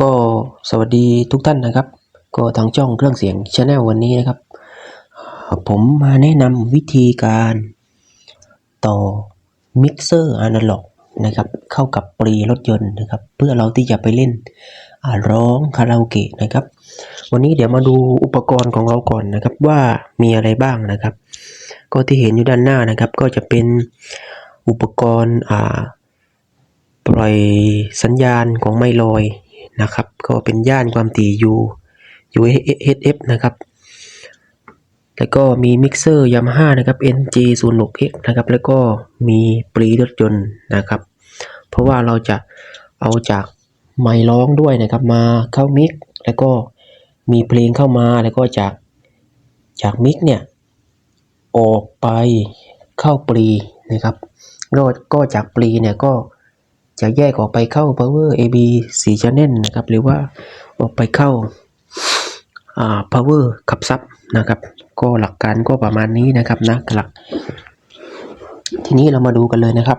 ก็สวัสดีทุกท่านนะครับ ก็ทางช่องเครื่องเสียงชาแนลวันนี้นะครับ ผมมาแนะนำวิธีการต่อมิกเซอร์อนาล็อกนะครับ เข้ากับปรีรถยนต์นะครับ เพื่อเราที่จะไปเล่นร้องคาราโอเกะนะครับ วันนี้เดี๋ยวมาดูอุปกรณ์ของเราก่อนนะครับว่ามีอะไรบ้างนะครับ ก็ที่เห็นอยู่ด้านหน้านะครับ ก็จะเป็นอุปกรณ์อ่าปล่อยสัญญาณของไมลอย นะครับก็เป็นย่านความถี่ U UHF นะครับแล้วก็มีมิกเซอร์ยามาฮ่านะครับ NG 0 6 X นะครับแล้วก็มีปรีรถยนต์นะครับ เพราะว่าเราจะเอาจากไมค์ร้องด้วยนะครับมาเข้ามิกแล้วก็มีเพลงเข้ามาแล้วก็จากจากมิกเนี่ยออกไปเข้าปรีนะครับก็ก็จากปรีเนี่ยก็ จะแยกออกไปเข้า power AB 4 channel นะครับ หรือว่าออกไปเข้าา power ขับซับนะครับ ก็หลักการก็ประมาณนี้นะครับนะหลัก ทีนี้เรามาดูกันเลยนะครับ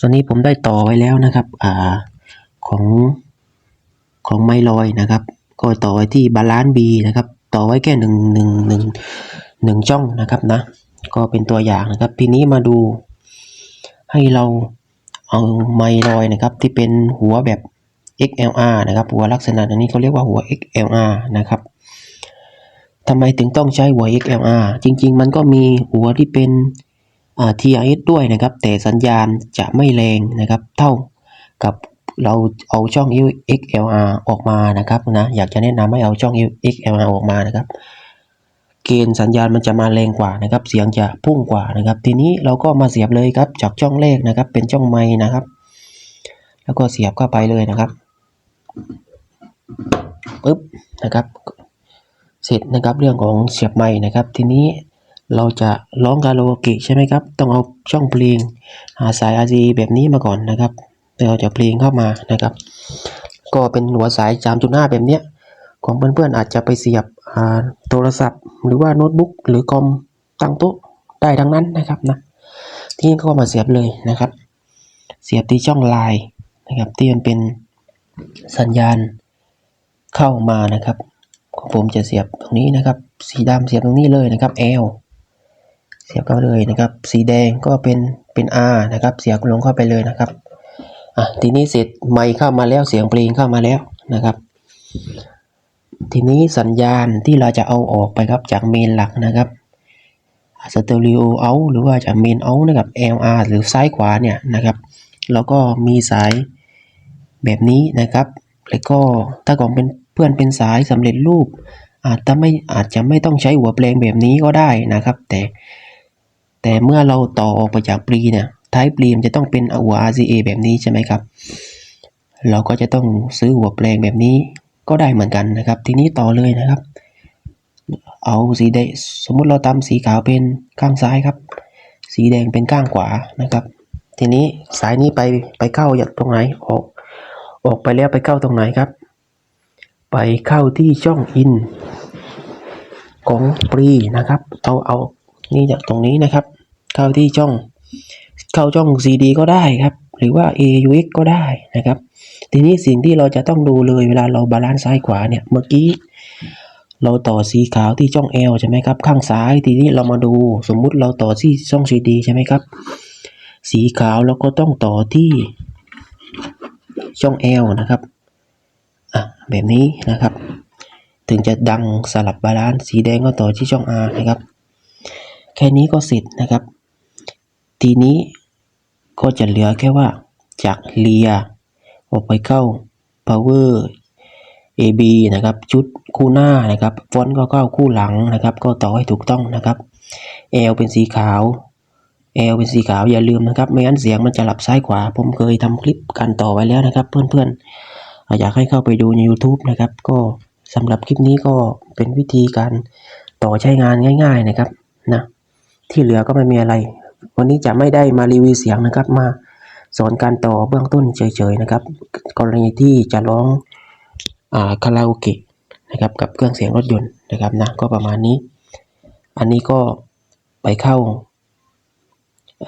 ตอนนี้ผมได้ต่อไว้แล้วนะครับอ่าของของไมลอยนะครับ ก็ต่อไว้ที่บาลานซ์ B นะครับ ต่อไว้แค่หนึ่งหนึ่งหนึ่งหนึ่งช่องนะครับนะ ก็เป็นตัวอย่างนะครับ ทีนี้มาดูให้เรา เอาไมลอยนะครับที่เป็นหัวแบบ XLR นะครับ หัวลักษณะอันนี้เขาเรียกว่าหัว XLR นะครับทำไมถึงต้องใช้หัว XLR จริง ๆ มันก็มีหัวที่เป็น TRS ด้วยนะครับ แต่สัญญาณจะไม่แรงนะครับ เท่ากับเราเอาช่อง XLR ออกมานะครับนะอยากจะแนะนำให้เอาช่อง XLR ออกมานะครับ เกณฑ์สัญญาณมันจะมาแรงกว่านะครับ เสียงจะพุ่งกว่านะครับ ทีนี้เราก็มาเสียบเลยครับ จากช่องแรกนะครับ เป็นช่องไม้นะครับ แล้วก็เสียบเข้าไปเลยนะครับปึ๊บนะครับ เสร็จนะครับเรื่องของเสียบไม้นะครับ ทีนี้เราจะร้องคาราโอเกะใช่ไหมครับ ต้องเอาช่องเพลงหาสาย RC แบบนี้มาก่อนนะครับเราจะเพลงเข้ามานะครับ ก็เป็นหัวสาย 3.5 แบบเนี้ย ของเพื่อนๆอาจจะไปเสียบโทรศัพท์ หรือว่าโน้ตบุ๊กหรือคอมตั้งโต๊ะได้ทั้งนั้นนะครับนะที่นี่ก็มาเสียบเลยนะครับ เสียบที่ช่องไลน์นะครับที่มันเป็นสัญญาณเข้ามานะครับของผมจะเสียบตรงนี้นะครับ สีดำเสียบตรงนี้เลยนะครับ L เสียบเข้าเลยนะครับ สีแดงก็เป็นเป็น R นะครับ เสียบลงเข้าไปเลยนะครับอะทีนี้เสร็จไมค์เข้ามาแล้วเสียงเพลงเข้ามาแล้วนะครับ ทีนี้สัญญาณที่เราจะเอาออกไปครับจากเมนหลักนะครับสเตอริโอเอาหรือว่าจากเมนเอานะครับ LR หรือซ้ายขวาเนี่ยนะครับ แล้วก็มีสายแบบนี้นะครับ แล้วก็ถ้าของเป็นเพื่อนเป็นสายสำเร็จรูป อาจจะไม่อาจจะไม่ต้องใช้หัวเพลงแบบนี้ก็ได้นะครับ แต่ แต่เมื่อเราต่อออกไปจากปรีเนี่ยท้ายปรีมันจะต้องเป็นหัว RCA แบบนี้ใช่ไหมครับ เราก็จะต้องซื้อหัวเพลงแบบนี้ ก็ได้เหมือนกันนะครับ ทีนี้ต่อเลยนะครับ เอาสีแดงสมมุติเราตำสีขาวเป็นข้างซ้ายครับ สีแดงเป็นข้างขวานะครับ ทีนี้สายนี้ไปไปเข้าจากตรงไหนออก ออกไปแล้วไปเข้าตรงไหนครับ ไปเข้าที่ช่องอิน ของปรีนะครับเอาเอานี่จากตรงนี้นะครับ เข้าที่ช่อง เข้าช่อง CD ก็ได้ครับ หรือว่า AUX ก็ได้นะครับ ทีนี้สิ่งที่เราจะต้องดูเลยเวลาเราบาลานซ์ซ้ายขวาเนี่ย เมื่อกี้ เราต่อสีขาวที่ช่อง L ใช่ไหมครับ ข้างซ้าย ทีนี้เรามาดูสมมุติเราต่อที่ช่อง CD ใช่ไหมครับ สีขาวเราก็ต้องต่อที่ช่อง L นะครับ อะ แบบนี้นะครับ ถึงจะดังสลับบาลานซ์สีแดงก็ต่อที่ช่อง R นะครับ แค่นี้ก็เสร็จนะครับ ทีนี้ ก็จะเหลือแค่ว่าจากเลียออกไปเข้า power AB นะครับ ชุดคู่หน้านะครับฟอนต์ก็เข้าคู่หลังนะครับ ก็ต่อให้ถูกต้องนะครับ L เป็นสีขาว L เป็นสีขาวอย่าลืมนะครับ ไม่งั้นเสียงมันจะหลับซ้ายขวา ผมเคยทำคลิปการต่อไว้แล้วนะครับ เพื่อนๆ อยากให้เข้าไปดูใน YouTube นะครับ ก็สำหรับคลิปนี้ก็เป็นวิธีการต่อใช้งานง่าย ๆนะครับนะที่เหลือก็ไม่มีอะไร วันนี้จะไม่ได้มารีวิวเสียงนะครับ มาสอนการต่อเบื้องต้นเฉยๆนะครับ กรณีที่จะร้องอ่าคาราโอเกะนะครับกับเครื่องเสียงรถยนต์นะครับนะก็ประมาณนี้ อันนี้ก็ไปเข้า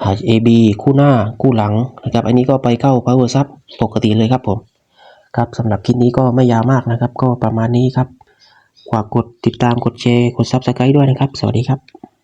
อ่า AB คู่หน้าคู่หลังนะครับ อันนี้ก็ไปเข้า power sub ปกติเลยครับผม ครับสำหรับคลิปนี้ก็ไม่ยาวมากนะครับ ก็ประมาณนี้ครับฝากกดติดตามกดแชร์กด Subscribe ด้วยนะครับ สวัสดีครับ